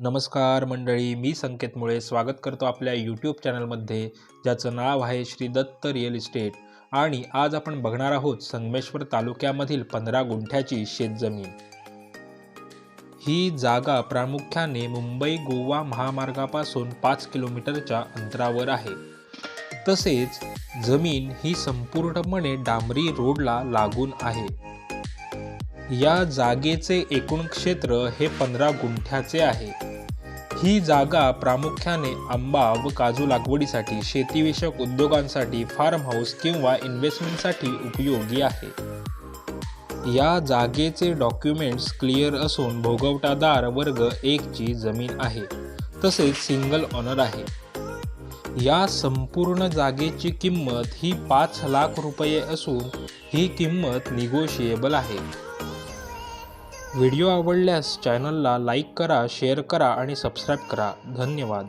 नमस्कार मंडळी मी संकेत मुळे स्वागत करतो आपल्या यूट्यूब चॅनलमध्ये ज्याचं नाव आहे श्री दत्त रिअल इस्टेट. आणि आज आपण बघणार आहोत संगमेश्वर तालुक्यामधील पंधरा गुंठ्याची शेतजमीन. ही जागा प्रामुख्याने मुंबई गोवा महामार्गापासून पाच किलोमीटरच्या अंतरावर आहे. तसेच जमीन ही संपूर्णपणे डांबरी रोडला लागून आहे. या जागेचे एकूण क्षेत्र हे पंधरा गुंठ्याचे आहे. ही जागा प्रामुख्याने आंबा व काजू लागवडीसाठी शेतीविषयक उद्योगांसाठी फार्म हाऊस किंवा इन्व्हेस्टमेंटसाठी उपयोगी आहे. या जागेचे डॉक्युमेंट्स क्लिअर असून भोगवटादार वर्ग एकची जमीन आहे तसेच सिंगल ऑनर आहे. या संपूर्ण जागेची किंमत ही पाच लाख रुपये असून ही किंमत निगोशिएबल आहे. व्हिडिओ आवडल्यास चॅनलला लाईक करा शेअर करा आणि सबस्क्राईब करा. धन्यवाद.